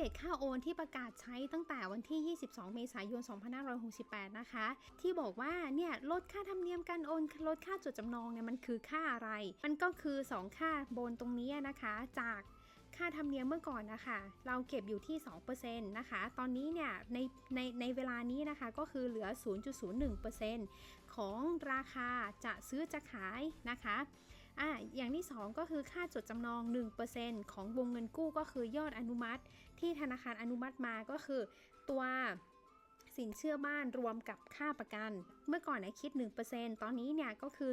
ดตค่าโอนที่ประกาศใช้ตั้งแต่วันที่ 22 เมษายน 2568 นะคะ ที่บอกว่าเนี่ยลดค่าธรรมเนียมการโอนลดค่าจดจำนองเนี่ยมันคือค่าอะไร มันก็คือ 2 ค่าบนตรงนี้นะคะจากค่าธรรมเนียมเมื่อก่อนนะคะ เราเก็บอยู่ที่ 2%นะคะ ตอนนี้เนี่ยในในในเวลานี้นะคะก็คือเหลือ 0.01%ของราคาจะซื้อจะขายนะคะ อะอย่างที่ 2 ก็คือค่าจดจำนอง 1%ของวงเงินกู้ก็คือยอดอนุมัติ ที่ธนาคารอนุมัติมาก็คือตัว สินเชื่อบ้านรวมกับค่าประกัน เมื่อก่อนเนี่ยคิด 1%ตอนนี้เนี่ยก็คือ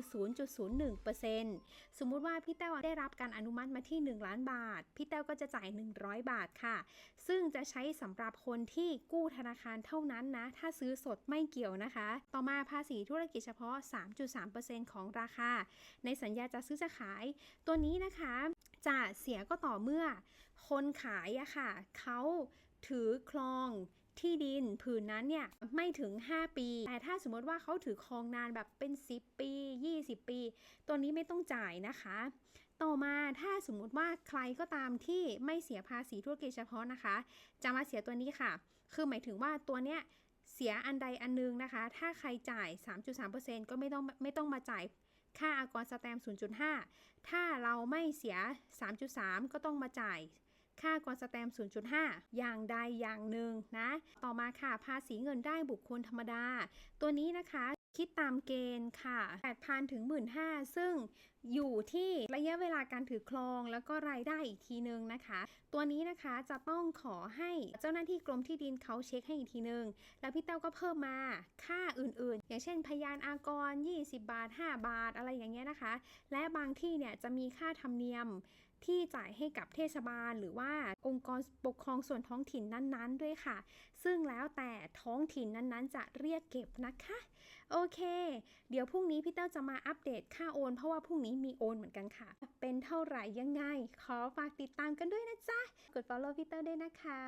0.01%สมมุติว่าพี่แต้วได้รับการอนุมัติมาที่ 1 ล้านบาท พี่แต้วก็จะจ่าย 100 บาทค่ะ ซึ่งจะใช้สำหรับคนที่กู้ธนาคารเท่านั้นนะ ถ้าซื้อสดไม่เกี่ยวนะคะ ต่อมาภาษีธุรกิจเฉพาะ 3.3%ของราคา ในสัญญาจะซื้อจะขาย ตัวนี้นะคะจะเสียก็ต่อเมื่อคนขายอะค่ะเขาถือครอง ที่ดินผืนนั้นเนี่ยไม่ถึง 5 ปี แต่ถ้าสมมติว่าเขาถือครองนานแบบเป็น 10 ปี 20 ปี ตัวนี้ไม่ต้องจ่ายนะคะ ต่อมาถ้าสมมุติว่าใครก็ตามที่ไม่เสียภาษีธุรกิจเฉพาะนะคะ จะมาเสียตัวนี้ค่ะ คือหมายถึงว่าตัวเนี้ยเสียอันใดอันนึงนะคะ ถ้าใครจ่าย 3.3%ก็ไม่ต้องไม่ต้องมาจ่ายค่าอากรสแตมป์0.5 ถ้าเราไม่เสีย 3.3 ก็ต้องมาจ่าย ค่ากรสแตม 0.5 อย่างใดอย่างหนึ่งนะ ต่อมาค่ะภาษีเงินได้บุคคลธรรมดา ตัวนี้นะคะคิดตามเกณฑ์ค่ะ 8,000 ถึง 15,000 ซึ่งอยู่ที่ระยะเวลาการถือครองแล้วก็รายได้อีกทีนึงนะคะ ตัวนี้นะคะจะต้องขอให้เจ้าหน้าที่กรมที่ดินเขาเช็คให้อีกทีนึง แล้วพี่เต้าก็เพิ่มมาค่าอื่นๆ อย่างเช่น พยานอากร 20 บาท 5 บาทอะไรอย่างเงี้ยนะคะ และบางที่เนี่ยจะมีค่าธรรมเนียมที่จ่ายให้กับเทศบาล หรือว่าองค์กรปกครองส่วนท้องถิ่นนั้นๆ ด้วยค่ะ ซึ่งแล้วแต่ท้องถิ่นนั้นๆ จะเรียกเก็บนะคะ โอเค เดี๋ยวพรุ่งนี้พี่เต้าจะมาอัปเดตค่าโอน เพราะว่าพรุ่งนี้มีโอนเหมือนกันค่ะ เป็นเท่าไหร่ยังไง ขอฝากติดตามกันด้วยนะจ๊ะ กด follow พี่เต้าด้วยนะคะ